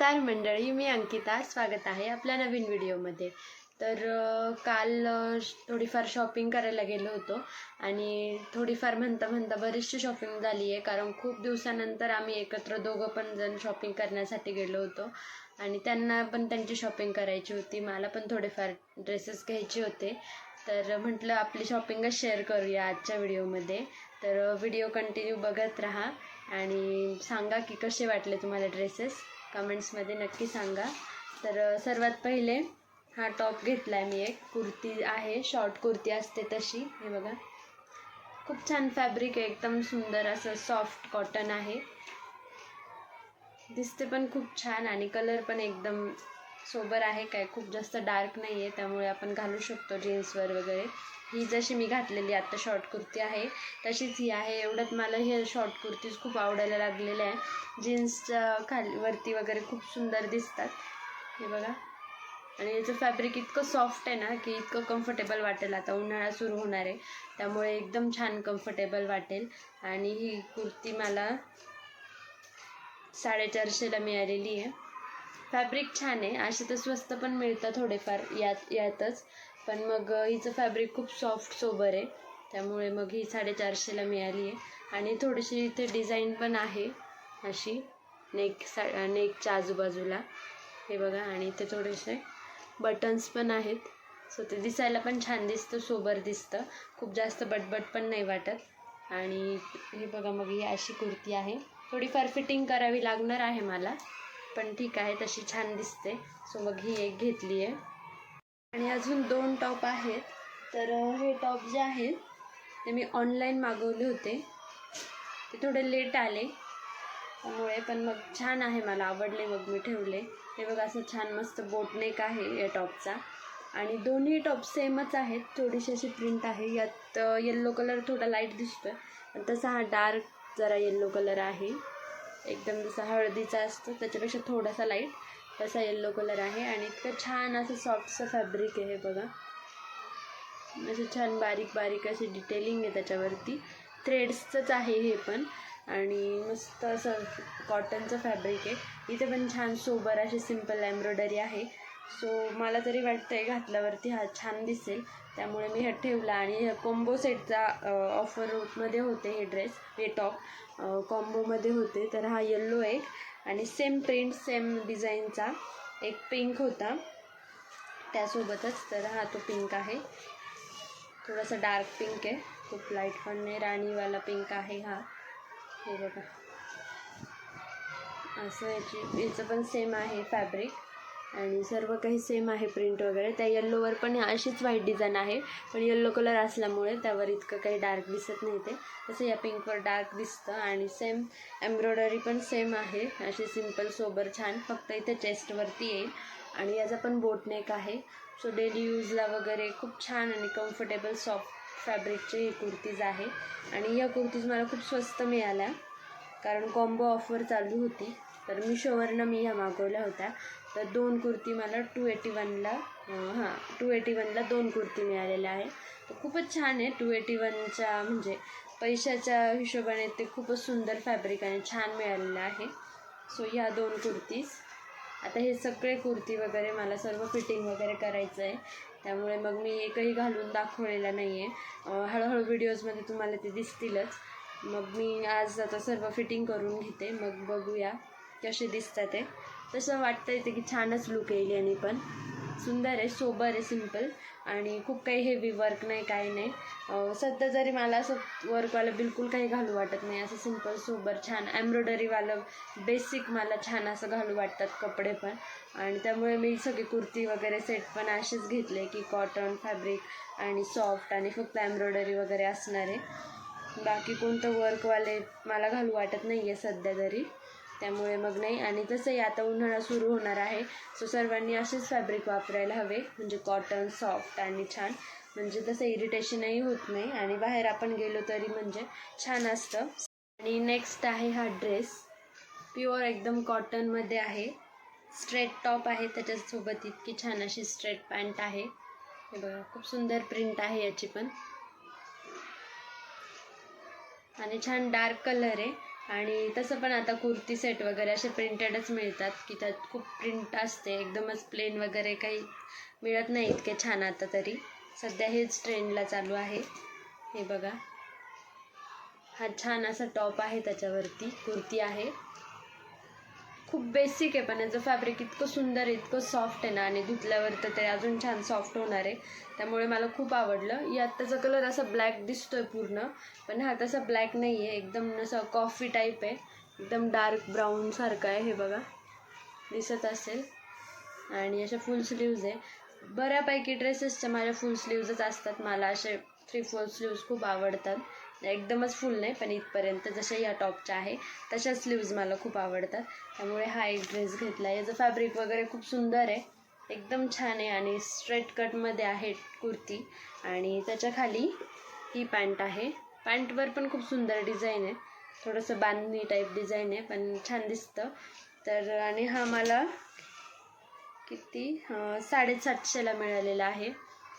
नमस्कार मंडळी मी अंकिता. स्वागत आहे आपल्या नवीन व्हिडिओमध्ये. तर काल श- थोडीफार शॉपिंग करायला गेलो होतो आणि थोडीफार म्हणता म्हणता बरीचशी शॉपिंग झाली आहे. कारण खूप दिवसानंतर आम्ही एकत्र दोघं पण जण शॉपिंग करण्यासाठी गेलो होतो आणि त्यांना पण त्यांची शॉपिंग करायची होती. मला पण थोडेफार ड्रेसेस घ्यायचे होते. तर म्हटलं आपली शॉपिंगच शेअर करूया आजच्या व्हिडिओमध्ये. तर व्हिडिओ कंटिन्यू बघत राहा आणि सांगा की कसे वाटले तुम्हाला ड्रेसेस? कमेंट्समध्ये नक्की सांगा. तर सर्वात पहिले हा टॉप घेतला आहे मी एक. कुर्ती आहे शॉर्ट कुर्ती असते तशी. हे बघा. खूप छान फॅब्रिक आहे एकदम सुंदर असं सॉफ्ट कॉटन आहे. दिसते पण खूप छान आणि कलर पण एकदम सोबर आहे काय खूप जास्त डार्क नाही आहे त्यामुळे आपण घालू शकतो जीन्सवर वगैरे. ही जशी मी घातलेली आत्ता शॉर्ट कुर्ती आहे तशीच ही आहे. एवढ्यात मला हे शॉर्ट कुर्तीज खूप आवडायला लागलेल्या आहे जीन्सच्या खाली वरती वगैरे खूप सुंदर दिसतात. हे बघा. आणि याचं फॅब्रिक इतकं सॉफ्ट आहे ना की इतकं कम्फर्टेबल वाटेल. आता उन्हाळा सुरू होणार आहे. त्यामुळे एकदम छान कम्फर्टेबल वाटेल. आणि ही कुर्ती मला साडेचारशेला मिळालेली आहे. फॅब्रिक छान आहे. असे तर स्वस्त पण मिळतं थोडेफार. यात यातच. पण मग हिचं फॅब्रिक खूप सॉफ्ट सोबर आहे. त्यामुळे मग ही साडेचारशेला मिळाली आहे. आणि थोडीशी इथे डिझाईन पण आहे अशी नेक सा नेकच्या आजूबाजूला. हे बघा आणि इथे थोडेसे बटन्स पण आहेत. सो ते दिसायला पण छान दिसतं सोबर दिसतं. खूप जास्त बटबट पण नाही वाटत. आणि हे बघा मग ही अशी कुर्ती आहे. थोडीफार फिटिंग करावी लागणार आहे मला पण ठीक आहे तशी छान दिसते. सो मग ही एक घेतली आहे. आणि अजून दोन टॉप आहेत. तर हे टॉप जे आहेत ते मी ऑनलाईन मागवले होते. ते थोडे लेट आले. त्यामुळे पण मग छान आहे मला. आवडले मग मी ठेवले. हे बघा असं छान मस्त बोटनेक आहे या टॉपचा. आणि दोन्ही टॉप सेमच आहेत. थोडीशी अशी प्रिंट आहे. यात येल्लो कलर थोडा लाइट दिसतोय. पण तसा हा डार्क जरा येल्लो कलर आहे. एकदम जसा हळदीचा असतो त्याच्यापेक्षा थोडासा लाइट तसा येल्लो कलर आहे आणि इतकं छान असं सॉफ्टचं फॅब्रिक आहे हे बघा. असं छान बारीक बारीक अशी डिटेलिंग आहे त्याच्यावरती. थ्रेड्सचंच आहे हे पण आणि मस्त असं कॉटनचं फॅब्रिक आहे. इथे पण छान सोबर अशी सिंपल एम्ब्रॉयडरी आहे. सो मला तरी वाटतं आहे घातल्यावरती हा छान दिसेल. त्यामुळे मी हा ठेवला आणि कॉम्बो सेटचा ऑफरमध्ये होते हे ड्रेस हे टॉप कॉम्बोमध्ये होते. तर हा येल्लो एक आणि सेम प्रिंट सेम डिझाईनचा एक पिंक होता. त्यासोबतच तर हा तो पिंक आहे. थोडासा डार्क पिंक आहे. खूप लाइट पण नाही. राणीवाला पिंक आहे हा. हे बघा. असं याची याचं पण सेम आहे फॅब्रिक आणि सर्व काही सेम आहे प्रिंट वगैरे. त्या येल्लोवर पण अशीच व्हाईट डिझाईन आहे. पण येल्लो कलर असल्यामुळे त्यावर इतकं काही डार्क दिसत नाही ते. तसं या पिंकवर डार्क दिसतं आणि सेम एम्ब्रॉयडरी पण सेम आहे. अशी सिंपल सोबर छान. फक्त इथे चेस्टवरती येईल. आणि याचा पण बोटनेक आहे. सो डेली यूजला वगैरे खूप छान आणि कम्फर्टेबल सॉफ्ट फॅब्रिकचे हे कुर्तीज आहे. आणि या कुर्तीज मला खूप स्वस्त मिळाल्या. कारण कॉम्बो ऑफर चालू होती. तर मिशोवरनं मी ह्या मागवल्या होत्या. तर दोन कुर्ती मला टू एटी वनला हां टू एटी वनला दोन कुर्ती मिळालेल्या आहे तर खूपच छान आहे. टू एटी वनच्या म्हणजे पैशाच्या हिशोबाने ते खूपच सुंदर फॅब्रिक आणि छान मिळालेलं आहे. सो ह्या दोन कुर्तीज. आता हे सगळे कुर्ती वगैरे मला सर्व फिटिंग वगैरे करायचं आहे. त्यामुळे मग मी एकही घालून दाखवलेला नाही आहे हळूहळू व्हिडिओजमध्ये तुम्हाला ते दिसतीलच. मग मी आज आता सर्व फिटिंग करून घेते. मग बघूया कसे दिसतात ते. तसं वाटतं येतं की छानच लुक येईल याने पण. सुंदर आहे सोबर आहे सिंपल आणि खूप काही हेवी वर्क नाही काही नाही. सध्या जरी मला असं वर्कवालं बिलकुल काही घालू वाटत नाही असं सिंपल सोबर छान. एम्ब्रॉयडरीवालं बेसिक मला छान असं घालू वाटतात कपडे पण. आणि त्यामुळे मी सगळी कुर्ती वगैरे सेट पण असेच घेतले की कॉटन फॅब्रिक आणि सॉफ्ट आणि फक्त एम्ब्रॉयडरी वगैरे असणारे बाकी कोणतं वर्कवाले मला घालू वाटत नाही आहे सध्या तरी. त्यामुळे मग नाही. आणि तसंही आता उन्हाळा सुरू होणार आहे. सो सर्वांनी असेच फॅब्रिक वापरायला हवे. म्हणजे कॉटन सॉफ्ट आणि छान. म्हणजे तसं इरिटेशनही होत नाही. आणि बाहेर आपण गेलो तरी म्हणजे छान असतं. आणि नेक्स्ट आहे हा ड्रेस प्युअर एकदम कॉटनमध्ये आहे. स्ट्रेट टॉप आहे. त्याच्यासोबत इतकी छान अशी स्ट्रेट पॅन्ट आहे. हे बघा खूप सुंदर प्रिंट आहे याची पण. आणि छान डार्क कलर आहे. आणि तसं पण आता कुर्ती सेट वगैरे असे प्रिंटेडच मिळतात की त्यात खूप प्रिंट असते. एकदमच प्लेन वगैरे काही मिळत नाही इतके छान आता तरी. सध्या हेच ट्रेंडला चालू आहे. हे बघा. हा छान असा टॉप आहे त्याच्यावरती. कुर्ती आहे. खूप बेसिक आहे पण याचं फॅब्रिक इतकं सुंदर आहे इतकं सॉफ्ट आहे ना आणि धुतल्यावर तर ते अजून छान सॉफ्ट होणार आहे. त्यामुळे मला खूप आवडलं. यात त्याचा कलर असा ब्लॅक दिसतोय पूर्ण पण हा तसा ब्लॅक नाही आहे एकदम असं कॉफी टाईप आहे. एकदम डार्क ब्राऊन सारखं आहे हे बघा. दिसत असेल. आणि अशा फुल स्लीव्ज आहे. बऱ्यापैकी ड्रेसेसच्या माझ्या फुल स्लीव्जच असतात. मला असे थ्री फोर स्लीव्ज खूप आवडतात. एकदमच फुल नाही पण इथपर्यंत जशा या टॉपच्या आहे तशाच स्लीव्ज मला खूप आवडतात. त्यामुळे हा एक ड्रेस घेतला याचं फॅब्रिक वगैरे खूप सुंदर आहे. एकदम छान आहे आणि स्ट्रेट कटमध्ये आहे कुर्ती. आणि त्याच्याखाली ही पॅन्ट आहे. पॅन्टवर पण खूप सुंदर डिझाईन आहे. थोडंसं बांधणी टाईप डिझाईन आहे पण छान दिसतं. तर आणि हा मला किती? साडेसातशेला मिळालेला आहे.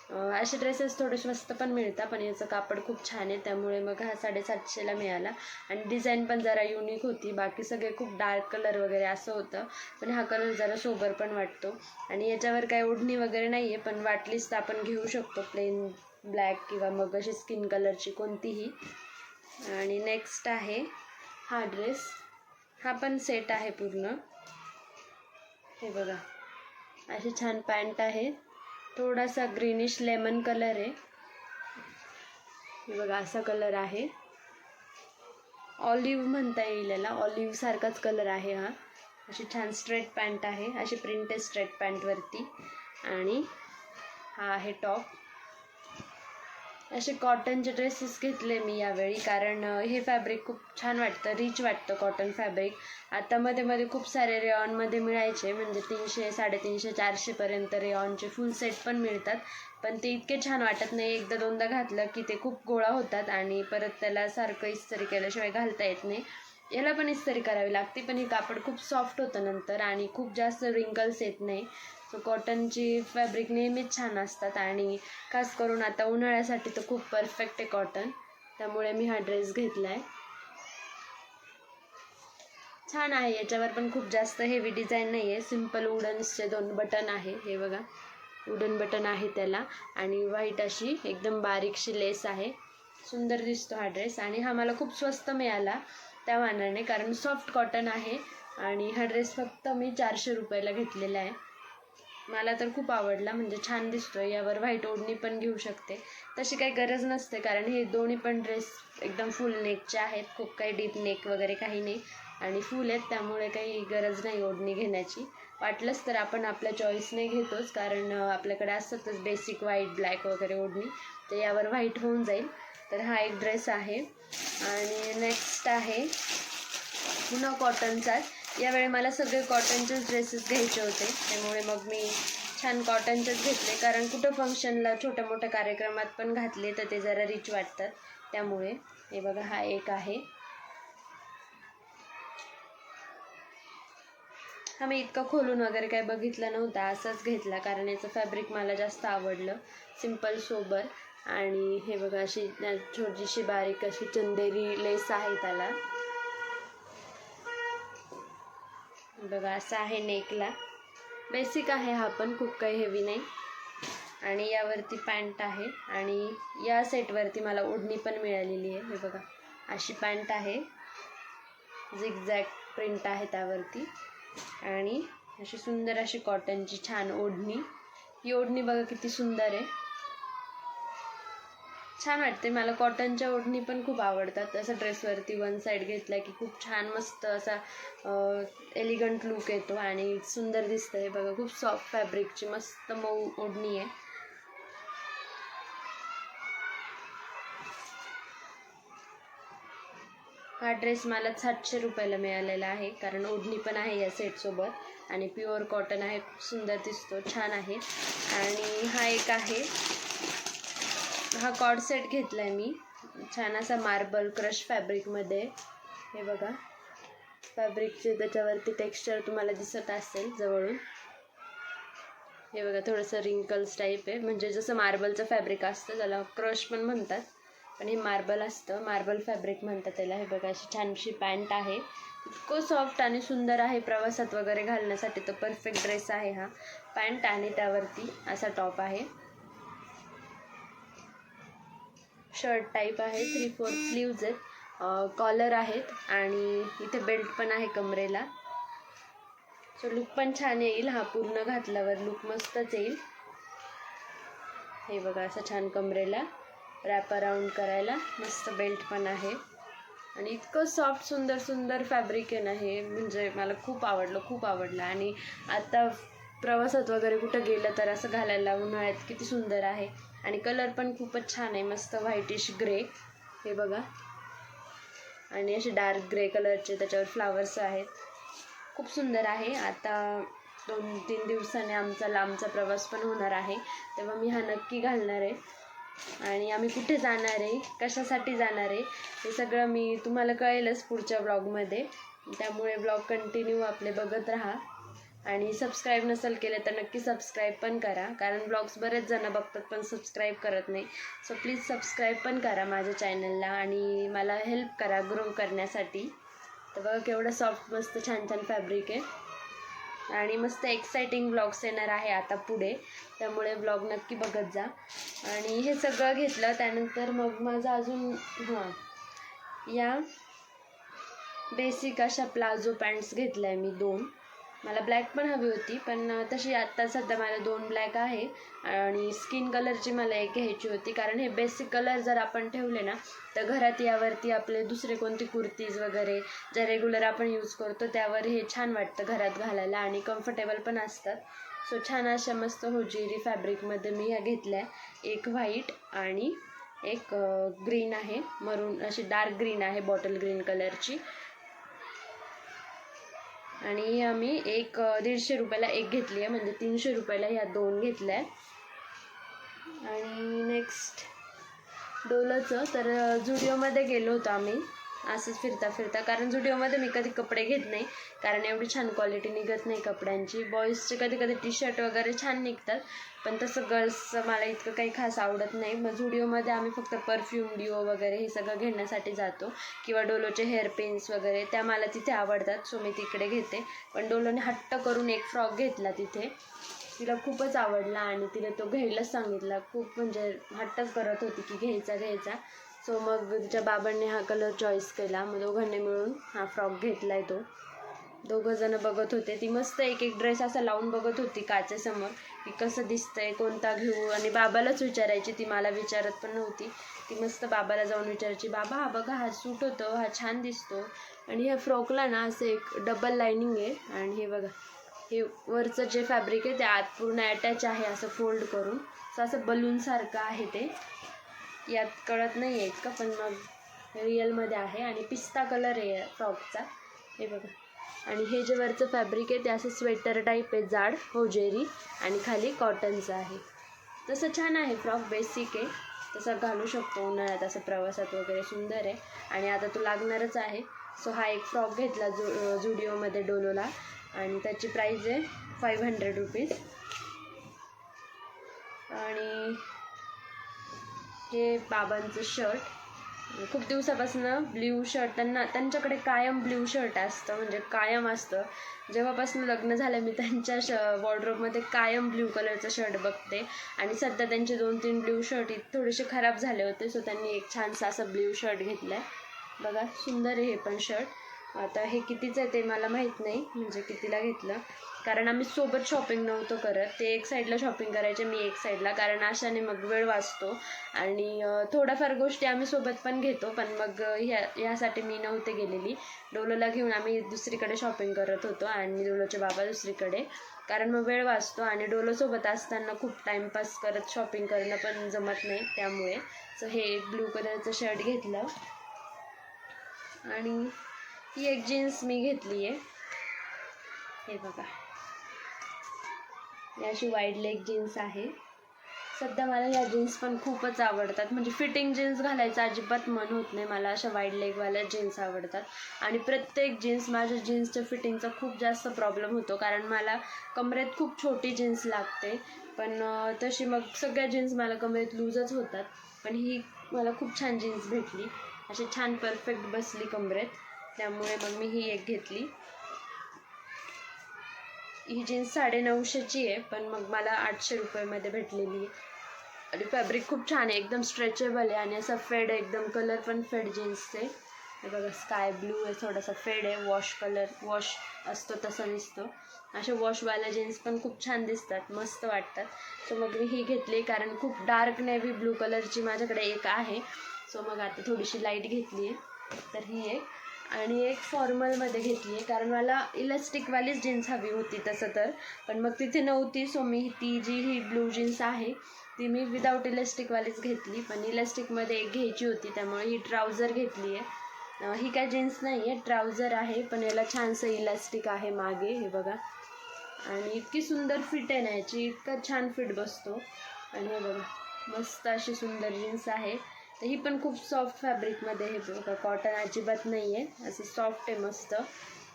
असे ड्रेसेस थोडे स्वस्त पण मिळतात पण याचं कापड खूप छान आहे. त्यामुळे मग हा साडेसातशेला मिळाला. आणि डिझाईन पण जरा युनिक होती. बाकी सगळे खूप डार्क कलर वगैरे असं होतं. पण हा कलर जरा सोबर पण वाटतो. आणि याच्यावर काय ओढणी वगैरे नाही आहे पण वाटलीच तर आपण घेऊ शकतो. प्लेन ब्लॅक किंवा मग अशी स्किन कलरची कोणतीही. आणि नेक्स्ट आहे हा ड्रेस हा पण सेट आहे पूर्ण. हे बघा. अशी छान पॅन्ट आहे. थोडासा ग्रीनिश लेमन कलर आहे. हे बघा असा कलर आहे. ऑलिव्ह म्हणता येईल याला. ऑलिव्ह सारखाच कलर आहे हा. अशी छान स्ट्रेट पॅन्ट आहे. अशी प्रिंट स्ट्रेट पॅन्टवरती आणि हा आहे टॉप असे कॉटनचे ड्रेसेस घेतले मी यावेळी. कारण हे फॅब्रिक खूप छान वाटतं रिच वाटतं कॉटन फॅब्रिक आता मध्ये मध्ये खूप सारे रेऑनमध्ये मिळायचे. म्हणजे तीनशे साडेतीनशे चारशेपर्यंत रेऑनचे फुल सेट पण मिळतात. पण ते इतके छान वाटत नाही. एकदा दोनदा घातलं की ते खूप गोळा होतात आणि परत त्याला सारखं इस्त्री केल्याशिवाय घालता येत नाही. याला पण इस्त्री करावी लागते. पण हे कापड खूप सॉफ्ट होतं नंतर आणि खूप जास्त रिंकल्स येत नाही. सो कॉटनची फॅब्रिक नेहमीच छान असतात आणि खास करून आता उन्हाळ्यासाठी तर खूप परफेक्ट आहे कॉटन त्यामुळे मी हा ड्रेस घेतला आहे छान आहे याच्यावर पण खूप जास्त हेवी डिझाईन नाही आहे सिंपल वुडन्सचे दोन बटन आहे हे बघा. वुडन बटन आहे त्याला आणि व्हाईट अशी एकदम बारीकशी लेस आहे. सुंदर दिसतो हा ड्रेस आणि हा मला खूप स्वस्त मिळाला त्या मानाने कारण सॉफ्ट कॉटन आहे आणि हा ड्रेस फक्त मी चारशे रुपयाला घेतलेला आहे. मला तर खूप आवडला म्हणजे छान दिसतो यावर व्हाईट ओढणी पण घेऊ शकते. तशी काही गरज नसते कारण हे दोन्ही पण ड्रेस एकदम फुल नेकचे आहेत. खूप काही डीप नेक वगैरे काही नाही. आणि फुल आहेत त्यामुळे काही गरज नाही ओढणी घेण्याची. वाटलंच तर आपण आपल्या चॉईसने घेतोच कारण आपल्याकडे असतातच बेसिक व्हाईट ब्लॅक वगैरे ओढणी. तर यावर व्हाईट होऊन जाईल. तर हा एक ड्रेस आहे. आणि नेक्स्ट आहे पुन्हा कॉटनचाच यावेळी मला सगळे कॉटनचेच ड्रेसेस घ्यायचे होते. त्यामुळे मग मी छान कॉटनचेच घेतले. कारण कुठं फंक्शनला छोट्या मोठ्या कार्यक्रमात पण घातले तर ते जरा रिच वाटतात. त्यामुळे हे बघा हा एक आहे. हा मी इतकं खोलून वगैरे काही बघितलं नव्हता. असाच घेतला. कारण याचं फॅब्रिक मला जास्त आवडलं. सिंपल सोबर आणि हे बघा अशी छोटीशी बारीक अशी चंदेरी लेस आहे त्याला. बघा असं आहे नेकला. बेसिक आहे हा पण खूप काही हेवी नाही. आणि यावरती पॅन्ट आहे. आणि या सेटवरती मला ओढणी पण मिळालेली आहे. हे बघा अशी पॅन्ट आहे. झिगझॅग प्रिंट आहे त्यावरती. आणि अशी सुंदर अशी कॉटनची छान ओढणी. ही ओढणी बघा किती सुंदर आहे. छान वाटते मला कॉटनच्या ओढणी पण खूप आवडतात. असं ड्रेसवरती वन साईड घेतला की खूप छान मस्त असा एलिगंट लुक येतो आणि सुंदर दिसतं हे बघा खूप सॉफ्ट फॅब्रिकची मस्त मऊ ओढणी आहे. हा ड्रेस मला सातशे रुपयाला मिळालेला आहे कारण ओढणी पण आहे या सेटसोबत आणि प्युअर कॉटन आहे. खूप सुंदर दिसतो छान आहे. आणि हा एक आहे. हा कॉड सेट घेतला आहे मी. छान असा मार्बल क्रश फॅब्रिकमध्ये. हे बघा. फॅब्रिकचे त्याच्यावरती टेक्स्चर तुम्हाला दिसत असेल जवळून. हे बघा थोडंसं रिंकल्स टाईप आहे. म्हणजे जसं मार्बलचं फॅब्रिक असतं त्याला क्रश पण म्हणतात. पण हे मार्बल असतं. मार्बल फॅब्रिक म्हणतात त्याला. हे बघा अशी छानशी पॅन्ट आहे. इतकं सॉफ्ट आणि सुंदर आहे प्रवासात वगैरे घालण्यासाठी. तो परफेक्ट ड्रेस आहे हा. पॅन्ट आणि त्यावरती असा टॉप आहे. शर्ट टाईप आहे थ्री फोर स्लीव्ज आहेत. कॉलर आहेत आणि इथे बेल्ट पण आहे कमरेला. सो लुक पण छान येईल. हा पूर्ण घातल्यावर लुक मस्तच येईल. हे बघा असं छान कमरेला रॅप अराऊंड करायला मस्त बेल्ट पण आहे. आणि इतकं सॉफ्ट सुंदर सुंदर फॅब्रिक आहे ना हे म्हणजे मला खूप आवडलं खूप आवडलं. आणि आता प्रवासात वगैरे कुठं गेलं तर असं घालायला उन्हाळ्यात किती सुंदर आहे. आणि कलर पण खूपच छान आहे. मस्त व्हाईटिश ग्रे हे बघा. आणि असे डार्क ग्रे कलरचे त्याच्यावर फ्लावर्स आहेत. खूप सुंदर आहे. आता दोन तीन दिवसाने आमचा लांबचा प्रवास पण होणार आहे. तेव्हा मी हा नक्की घालणार आहे. आणि आम्ही कुठे जाणार आहे? कशासाठी जाणार आहे? हे सगळं मी तुम्हाला कळेलच पुढच्या ब्लॉगमध्ये त्यामुळे ब्लॉग कंटिन्यू आपले बघत राहा. आणि सबस्क्राईब नसेल केलं तर नक्की सबस्क्राईब पण करा. कारण ब्लॉग्स बरेच जण बघतात पण सबस्क्राईब करत नाही. सो प्लीज सबस्क्राईब पण करा माझ्या चॅनलला आणि मला हेल्प करा ग्रो करण्यासाठी. तर बघा केवढं सॉफ्ट मस्त छान छान फॅब्रिक आहे. आणि मस्त एक्साइटिंग ब्लॉग्स येणार आहे आता पुढे. त्यामुळे ब्लॉग नक्की बघत जा. आणि हे सगळं घेतलं त्यानंतर मग माझं अजून हां. या. बेसिक अशा प्लाझो पॅन्ट्स घेतल्या मी दोन. मला ब्लॅक पण हवी होती पण तशी आत्ता सध्या मला दोन ब्लॅक आहे. आणि स्किन कलरची मला एक घ्यायची होती कारण हे बेसिक कलर जर आपण ठेवले ना तर घरात यावरती आपले दुसरे कोणते कुर्तीज वगैरे ज्या रेग्युलर आपण यूज करतो त्यावर हे छान वाटतं घरात घालायला आणि कम्फर्टेबल पण असतात. सो छान अशा मस्त होजिरी फॅब्रिकमध्ये मी ह्या घेतल्या. एक व्हाईट आणि एक ग्रीन आहे. मरून अशी डार्क ग्रीन आहे बॉटल ग्रीन कलरची आणि आम्ही एक दीडशे रुपयाला एक घेतली आहे म्हणजे तीनशे रुपयाला ह्या दोन घेतल्या आणि नेक्स्ट डोलचं. तर जुडिओमध्ये झुडिओमध्ये गेलो होतो आम्ही. असंच फिरता फिरता. कारण झुडिओमध्ये मी कधी कपडे घेत नाही. कारण एवढी छान क्वालिटी निघत नाही कपड्यांची. बॉईजचे कधी कधी टी शर्ट वगैरे छान निघतात. पण तसं गर्ल्सचं मला इतकं काही खास आवडत नाही. मग झुडिओमध्ये आम्ही फक्त परफ्यूम डिओ वगैरे हे सगळं घेण्यासाठी जातो. किंवा डोलोचे हेअर पेन्स वगैरे त्या मला तिथे आवडतात. सो मी तिकडे घेते. पण डोलोने हट्ट करून एक फ्रॉक घेतला तिथे. तिला खूपच आवडला आणि तिला तो घ्यायलाच सांगितला. खूप म्हणजे हट्टच करत होती की घ्यायचा घ्यायचा. सो मग तिच्या बाबांनी हा कलर चॉईस केला. मग दोघांनी मिळून हा फ्रॉक घेतला आहे तो. दोघं जण बघत होते. ती मस्त एक एक ड्रेस असा लावून बघत होती काचेसमोर की कसं दिसतंय कोणता घेऊ. आणि बाबालाच विचारायची. ती मला विचारत पण नव्हती. ती मस्त बाबाला जाऊन विचारायची बाबा हा बघा हा सूट होतो. हा छान दिसतो. आणि ह्या फ्रॉकला ना असं एक डबल लाईनिंग आहे. आणि हे बघा हे वरचं जे फॅब्रिक आहे ते आत पूर्ण अटॅच आहे असं फोल्ड करून. सो असं बलूनसारखं आहे ते. यात कळत नाही आहे का पण मग रिअलमध्ये आहे. आणि पिस्ता कलर आहे फ्रॉकचा हे बघा. आणि हे जे वरचं फॅब्रिक आहे ते असं स्वेटर टाईप आहे जाड होजेरी आणि खाली कॉटनचं आहे. तसं छान आहे फ्रॉक बेसिक आहे. तसं घालू शकतो उन्हाळ्यात असं प्रवासात वगैरे सुंदर आहे. आणि आता तो लागणारच आहे. सो हा एक फ्रॉक घेतला जु जुडिओमध्ये डोलोला. आणि त्याची प्राईज आहे फाईव्ह हंड्रेड रुपीज आणि हे बाबांचं शर्ट खूप दिवसापासून ब्ल्यू शर्ट त्यांना त्यांच्याकडे कायम ब्ल्यू शर्ट असतं म्हणजे कायम असतं. जेव्हापासून लग्न झालं मी त्यांच्या श वॉर्ड्रोबमध्ये कायम ब्ल्यू कलरचं शर्ट बघते. आणि सध्या त्यांचे दोन तीन ब्ल्यू शर्ट थोडेसे खराब झाले होते सो त्यांनी एक छानसा असं ब्ल्यू शर्ट घेतला आहे बघा सुंदर आहे हे पण शर्ट आता हे कितीचं आहे ते मला माहीत नाही म्हणजे कितीला घेतलं. कारण आम्ही सोबत शॉपिंग नव्हतो करत. ते एक साईडला शॉपिंग करायचे मी एक साईडला कारण अशाने मग वेळ वाचतो. आणि थोड्याफार गोष्टी आम्ही सोबत पण घेतो पण मग ह्या ह्यासाठी मी नव्हते गेलेली. डोलोला घेऊन आम्ही दुसरीकडे शॉपिंग करत होतो आणि डोलोचे बाबा दुसरीकडे. कारण मग वेळ वाचतो आणि डोलोसोबत असताना खूप टाईमपास करत शॉपिंग करणं पण जमत नाही त्यामुळे. सो हे एक ब्लू कलरचं शर्ट घेतलं. आणि ही एक जीन्स मी घेतली आहे हे बघा. ही अशी वाईड लेग जीन्स आहे. सध्या मला ह्या जीन्स पण खूपच आवडतात. म्हणजे फिटिंग जीन्स घालायचं अजिबात मन होत नाही. मला अशा वाईड लेगवाल्या जीन्स आवडतात. आणि प्रत्येक जीन्स माझ्या जीन्सच्या फिटिंगचा खूप जास्त प्रॉब्लेम होतो. कारण मला कमरेत खूप छोटी जीन्स लागते. पण तशी मग सगळ्या जीन्स मला कमरेत लूजच होतात. पण ही मला खूप छान जीन्स भेटली. अशी छान परफेक्ट बसली कमरेत. त्यामुळे मग मी ही एक घेतली. ही जीन्स साडे नऊशेची आहे पण मग मला आठशे रुपयामध्ये भेटलेली आहे. आणि फॅब्रिक खूप छान आहे एकदम स्ट्रेचेबल आहे आणि असं फेड एकदम कलर पण फेड जीन्सचे हे बघा स्काय ब्लू आहे थोडासा फेड आहे वॉश कलर वॉश असतो तसा दिसतो. असे वॉशवाल्या जीन्स पण खूप छान दिसतात मस्त वाटतात. सो मग मी ही घेतली कारण खूप डार्क नेव्ही ब्लू कलरची माझ्याकडे एक आहे. सो मग आता थोडीशी लाइट घेतली आहे. तर ही एक. आणि एक फॉर्मलमध्ये घेतली आहे. कारण मला इलास्टिकवालीच जीन्स हवी होती तसं तर. पण मग तिथे नव्हती सो मी ती जी ही ब्लू जीन्स आहे ती मी विदाऊट इलास्टिकवालीच घेतली. पण इलास्टिकमध्ये एक घ्यायची होती त्यामुळे ही ट्राउझर घेतली आहे. ही काय जीन्स नाही आहे ट्राउझर आहे पण याला छानसं इलास्टिक आहे मागे हे बघा. आणि इतकी सुंदर फिट आहे ना याची इतका छान फिट बसतो. आणि हे बघा मस्त अशी सुंदर जीन्स आहे. तर ही पण खूप सॉफ्ट फॅब्रिकमध्ये हे बघा. कॉटन अजिबात नाही आहे असं सॉफ्ट आहे मस्त.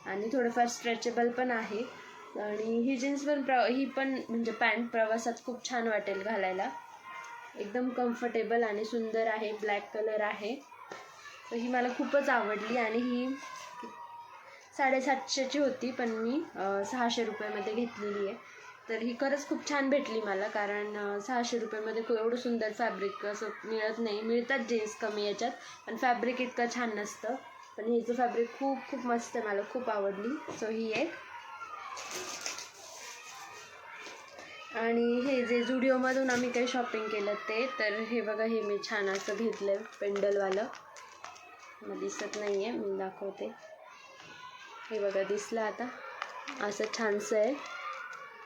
आणि थोडंफार स्ट्रेचेबल पण आहे. आणि ही जीन्स पण प्र ही पण म्हणजे पॅन्ट प्रवासात खूप छान वाटेल घालायला. एकदम कम्फर्टेबल आणि सुंदर आहे. ब्लॅक कलर आहे. तर ही मला खूपच आवडली आणि ही साडेसातशेची होती पण मी सहाशे रुपयामध्ये घेतलेली आहे. तर ही खरंच खूप छान भेटली मला कारण सहाशे रुपयामध्ये एवढं सुंदर फॅब्रिक असं मिळत नाही. मिळतात जीन्स कमी याच्यात पण फॅब्रिक इतकं छान नसतं. पण हिचं फॅब्रिक खूप खूप मस्त आहे मला खूप आवडली. सो ही एक. आणि हे जे जुडिओमधून आम्ही काही शॉपिंग केलं ते तर हे बघा हे मी छान असं घेतलं आहे पेंडलवालं. मला दिसत नाही आहे मी दाखवते. हे बघा दिसलं आता. असं छानसं आहे.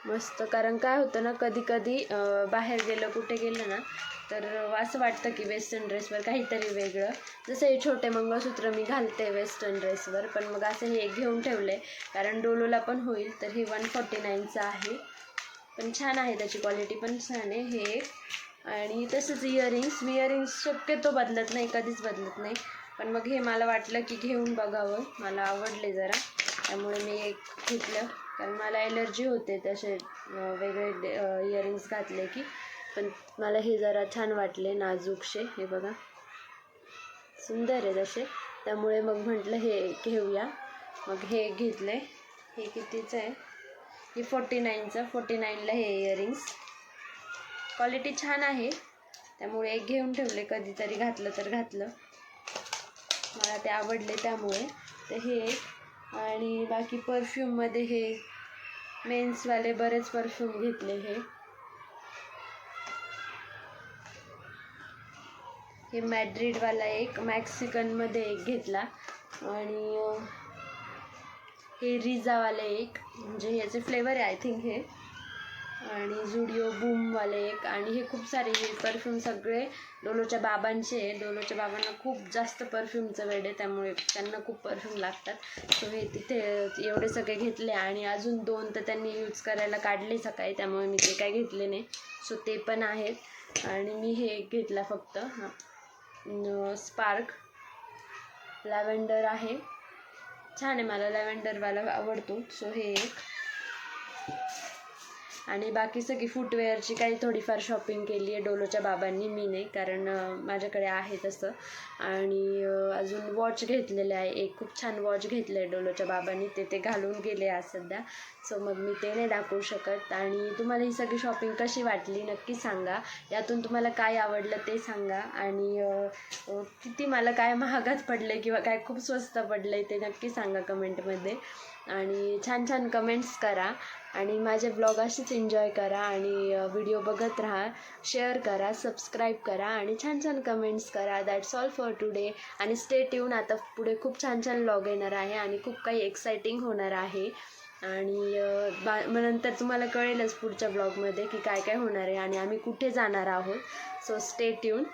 मस्त. कारण काय होतं ना कधी कधी बाहेर गेलं कुठे गेलं ना तर असं वाटतं की वेस्टर्न ड्रेसवर काहीतरी वेगळं. जसं हे छोटे मंगळसूत्र मी घालते वेस्टर्न ड्रेसवर पण मग असं हे एक घेऊन ठेवलं आहे कारण डोलोला पण होईल तर हे वन फोर्टी नाईनचं आहे. पण छान आहे त्याची क्वालिटी पण छान आहे हे. एक आणि तसंच इयरिंग्स मी इयरिंग्स शक्यतो बदलत नाही कधीच बदलत नाही. पण मग हे मला वाटलं की घेऊन बघावं. मला आवडले जरा. त्यामुळे मी एक घेतलं. कारण मला एलर्जी होते तसे वेगळे इयरिंग्स घातले की. पण मला हे जरा छान वाटले नाजूकशे हे बघा. सुंदर आहे तसे त्यामुळे मग म्हटलं हे घेऊया. मग हे घेतले. हे कितीचं आहे? हे फोर्टी नाईनचं फोर्टी नाईनला हे इयरिंग्स क्वालिटी छान आहे. त्यामुळे एक घेऊन ठेवले. कधीतरी घातलं तर घातलं. मला ते आवडले त्यामुळे. तर हे एक. आणि बाकी परफ्यूममध्ये हे मेन्सवाले बरेच परफ्यूम घेतले हे. हे मॅड्रिडवाला एक मॅक्सिकनमध्ये एक घेतला. आणि हे रिझावाले एक. म्हणजे ह्याचे फ्लेवर आहे आय थिंक हे. आणि जुडिओ बूमवाले एक आणि हे खूप सारे हे परफ्यूम सगळे डोलोच्या बाबांचे आहे. डोलोच्या बाबांना खूप जास्त परफ्यूमचं वेड आहे त्यामुळे त्यांना खूप परफ्यूम लागतात. सो हे तिथे एवढे सगळे घेतले आणि अजून दोन तर त्यांनी यूज करायला काढले सकाळी त्यामुळे मी ते काय घेतले नाही. सो ते पण आहेत. आणि मी हे एक घेतला फक्त. हां. स्पार्क लॅव्हेंडर आहे. छान आहे मला लॅव्हेंडरवाला आवडतो. सो हे एक. आणि बाकी सगळी फुटवेअरची काही थोडीफार शॉपिंग केली आहे डोलोच्या बाबांनी मी नाही कारण माझ्याकडे आहे तसं. आणि अजून वॉच घेतलेलं आहे. एक खूप छान वॉच घेतलं आहे डोलोच्या बाबांनी. ते ते घालून गेले आज सध्या. सो मग मी ते नाही दाखवू शकत. आणि तुम्हाला ही सगळी शॉपिंग कशी वाटली नक्की सांगा. यातून तुम्हाला काय आवडलं ते सांगा. आणि किती मला काय महागात पडलं किंवा काय खूप स्वस्त पडलं आहे ते नक्की सांगा कमेंटमध्ये आणि छान छान कमेंट्स करा. आणि माझे ब्लॉग असेच एन्जॉय करा आणि व्हिडिओ बघत राहा. शेअर करा सबस्क्राईब करा आणि छान छान कमेंट्स करा. दॅट्स ऑल फॉर टुडे आणि स्टे ट्यून आता पुढे खूप छान छान ब्लॉग येणार आहे आणि खूप काही एक्साइटिंग होणार आहे. आणि बा मग नंतर तुम्हाला कळेलच पुढच्या ब्लॉगमध्ये की काय काय होणार आहे आणि आम्ही कुठे जाणार आहोत. So stay tune